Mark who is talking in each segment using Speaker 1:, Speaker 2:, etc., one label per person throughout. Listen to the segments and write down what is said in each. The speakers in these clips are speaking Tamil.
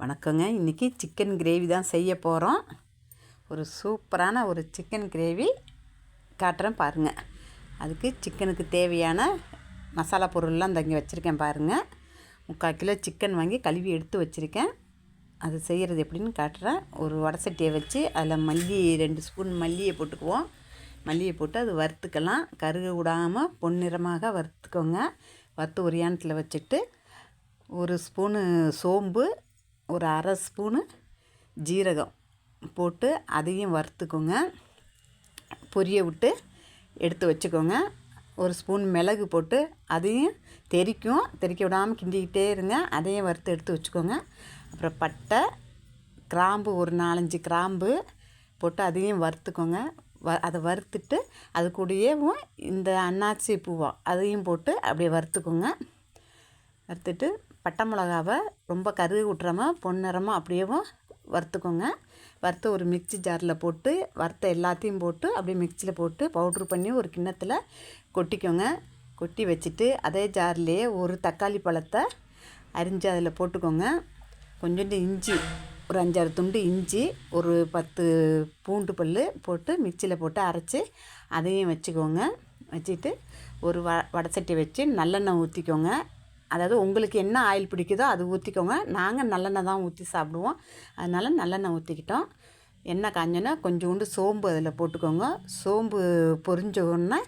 Speaker 1: வணக்கங்க. இன்றைக்கி சிக்கன் கிரேவி தான் செய்ய போகிறோம் ஒரு சூப்பரான ஒரு சிக்கன் கிரேவி காட்டுறேன் பாருங்கள் அதுக்கு சிக்கனுக்கு தேவையான மசாலா பொருள்லாம் இந்த இங்கே வச்சுருக்கேன் பாருங்கள் முக்கால் கிலோ சிக்கன் வாங்கி கழுவி எடுத்து வச்சுருக்கேன். அது செய்கிறது எப்படின்னு காட்டுறேன். ஒரு வடசட்டியை வச்சு அதில் மல்லி ரெண்டு ஸ்பூன் மல்லியை போட்டுக்குவோம். மல்லியை போட்டு அது வறுத்துக்கலாம். கருக விடாமல் பொன்னிறமாக வறுத்துக்கோங்க. வறுத்து ஒரு யானத்தில் வச்சுட்டு ஒரு ஸ்பூனு சோம்பு ஒரு அரை ஸ்பூனு ஜீரகம் போட்டு அதையும் வறுத்துக்கோங்க. பொரிய விட்டு எடுத்து வச்சுக்கோங்க. ஒரு ஸ்பூன் மிளகு போட்டு அதையும் தெறிக்கும் தெறிக்க விடாமல் கிண்டிக்கிட்டே இருங்க. அதையும் வறுத்து எடுத்து வச்சுக்கோங்க. அப்புறம் பட்டை கிராம்பு ஒரு நாலஞ்சு கிராம்பு போட்டு அதையும் வறுத்துக்கோங்க. வ அதை வறுத்துட்டு அது கூடயேவும் இந்த அன்னாச்சி பூவா அதையும் போட்டு அப்படியே வறுத்துக்கோங்க. வறுத்துட்டு பட்டை மிளகாவை ரொம்ப கருகு விட்றாமல் பொன்னிறமாக அப்படியேவும் வறுத்துக்கோங்க. வறுத்து ஒரு மிக்சி ஜாரில் போட்டு வறுத்த எல்லாத்தையும் போட்டு அப்படியே மிக்சியில் போட்டு பவுட்ரு பண்ணி ஒரு கிண்ணத்தில் கொட்டிக்கோங்க. கொட்டி வச்சுட்டு அதே ஜார்லேயே ஒரு தக்காளி பழத்தை அரிஞ்சு அதில் போட்டுக்கோங்க. கொஞ்சோண்டு இஞ்சி ஒரு அஞ்சாறு துண்டு இஞ்சி ஒரு பத்து பூண்டு பல் போட்டு மிக்சியில் போட்டு அரைச்சி அதையும் வச்சுக்கோங்க. வச்சுட்டு ஒரு வ வடை சட்டி வச்சு நல்லெண்ணெய் ஊற்றிக்கோங்க அதாவது உங்களுக்கு என்ன ஆயில் பிடிக்குதோ அது ஊற்றிக்கோங்க நாங்கள் நல்லெண்ணெய் தான் ஊற்றி சாப்பிடுவோம். அதனால் நல்லெண்ணெய் ஊற்றிக்கிட்டோம் எண்ணெய் காஞ்சோன்னா கொஞ்சோண்டு சோம்பு அதில் போட்டுக்கோங்க. சோம்பு பொரிஞ்சோடனே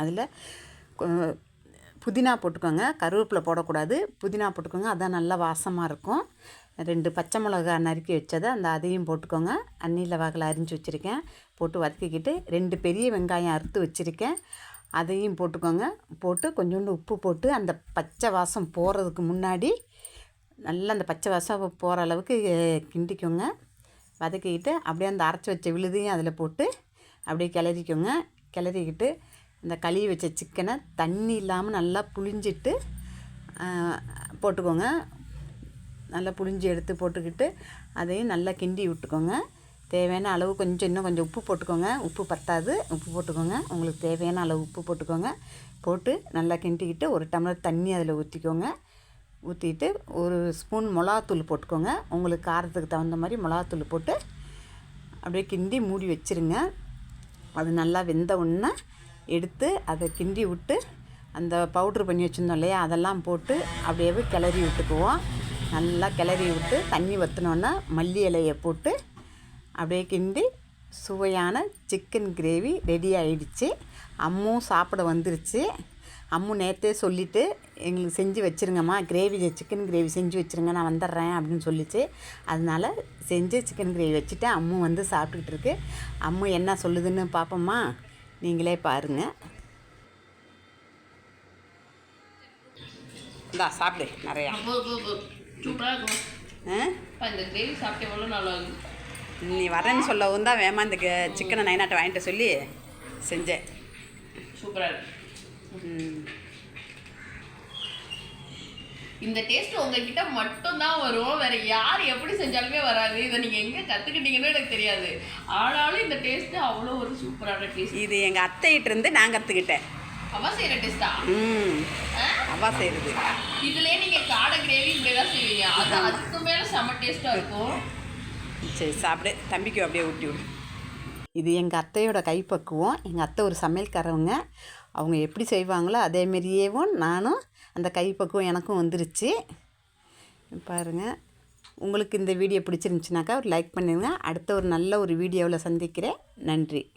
Speaker 1: அதில் புதினா போட்டுக்கோங்க. கருவேப்பிலை போடக்கூடாது. புதினா போட்டுக்கோங்க. அதான் நல்லா வாசமாக இருக்கும். ரெண்டு பச்சை மிளகா நறுக்கி வச்சதை அந்த அதையும் போட்டுக்கோங்க. அன்னியில் வகையில் அரிஞ்சு வச்சுருக்கேன். போட்டு வதக்கிக்கிட்டு ரெண்டு பெரிய வெங்காயம் அறுத்து வச்சுருக்கேன். அதையும் போட்டுக்கோங்க. போட்டு கொஞ்சோண்டு உப்பு போட்டு அந்த பச்சை வாசம் போகிறதுக்கு முன்னாடி நல்லா அந்த பச்சை வாசம் போகிற அளவுக்கு கிண்டிக்கோங்க. வதக்கிக்கிட்டு அப்படியே அந்த அரைச்சி வச்ச விழுதையும் அதில் போட்டு அப்படியே கிளறிக்கோங்க. கிளறிக்கிட்டு இந்த கழுவி வச்ச சிக்கனை தண்ணி இல்லாமல் நல்லா புளிஞ்சிட்டு போட்டுக்கோங்க. நல்லா புளிஞ்சி எடுத்து போட்டுக்கிட்டு அதையும் நல்லா கிண்டி விட்டுக்கோங்க. தேவையான அளவு கொஞ்சம் இன்னும் கொஞ்சம் உப்பு போட்டுக்கோங்க. உப்பு பத்தாது. உப்பு போட்டுக்கோங்க. உங்களுக்கு தேவையான அளவு உப்பு போட்டுக்கோங்க. போட்டு நல்லா கிண்டிக்கிட்டு ஒரு டம்ளர் தண்ணி அதில் ஊற்றிக்கோங்க. ஊற்றிட்டு ஒரு ஸ்பூன் மிளகாத்தூள் போட்டுக்கோங்க. உங்களுக்கு காரத்துக்கு தகுந்த மாதிரி மிளகாத்தூள் போட்டு அப்படியே கிண்டி மூடி வச்சுருங்க. அது நல்லா வெந்த உடனே எடுத்து அதை கிண்டி விட்டு அந்த பவுட்ரு பண்ணி வச்சுருந்தோம் இல்லையா? அதெல்லாம் போட்டு அப்படியே கிளறி விட்டுக்குவோம். நல்லா கிளறி விட்டு தண்ணி வற்றினோன்னா மல்லி இலையை போட்டு அப்படியே கிண்டி சுவையான சிக்கன் கிரேவி ரெடி ஆகிடுச்சு அம்மும் சாப்பிட வந்துருச்சு. அம்மு நேற்றே சொல்லிவிட்டு எங்களுக்கு செஞ்சு வச்சுருங்கம்மா. கிரேவி சிக்கன் கிரேவி செஞ்சு வச்சுருங்க. நான் வந்துடுறேன் அப்படின்னு சொல்லிச்சு. அதனால் செஞ்சு சிக்கன் கிரேவி வச்சுட்டு அம்மு வந்து சாப்பிட்டுக்கிட்டு இருக்கு. அம்மு என்ன சொல்லுதுன்னு பார்ப்போம்மா நீங்களே பாருங்கள் இந்தா சாப்பிடு நிறையா.
Speaker 2: சூப்பராக இருக்கும். இந்த கிரேவி சாப்பிட்டு எவ்வளோ நல்லா
Speaker 1: நீ வரேன்னு சொல்லவும் தான் வேமா இந்த சிக்கனை நைனாட்டை வாங்கிட்டு சொல்லி செஞ்சேன்.
Speaker 2: சூப்பராக இந்த டேஸ்ட் உங்ககிட்ட மட்டும் தான் வரும். வேற யார் எப்படி செஞ்சாலுமே வராது. இதை நீங்க எங்க கத்துக்கிட்டீங்கன்னு எனக்கு தெரியாது. ஆனாலும் இந்த டேஸ்ட் அவ்வளோ ஒரு சூப்பரான டேஸ்ட்
Speaker 1: இது எங்க அத்தைகிட்ட இருந்து நான் கத்துக்கிட்டேன்.
Speaker 2: அவ செய்யற டேஸ்டா
Speaker 1: ம். அவா செய்யறது.
Speaker 2: இதுலயே நீங்க காடை கிரேவி இப்படி தான் செய்வீங்க. அது அதுக்கு மேல செம்ம டேஸ்டா இருக்கும்.
Speaker 1: சரி சாப்பிடு. தம்பிக்கு அப்படியே ஊட்டி விடு. இது எங்கள் அத்தையோட கைப்பக்குவம். எங்கள் அத்தை ஒரு சமையல்காரவங்க. அவங்க எப்படி செய்வாங்களோ அதேமாரியேவும் நானும் அந்த கைப்பக்குவம் எனக்கும் வந்துருச்சு. பாருங்கள் உங்களுக்கு இந்த வீடியோ பிடிச்சிருந்துச்சினாக்கா ஒரு லைக் பண்ணிடுங்க அடுத்த ஒரு நல்ல ஒரு வீடியோவில் சந்திக்கிறேன். நன்றி.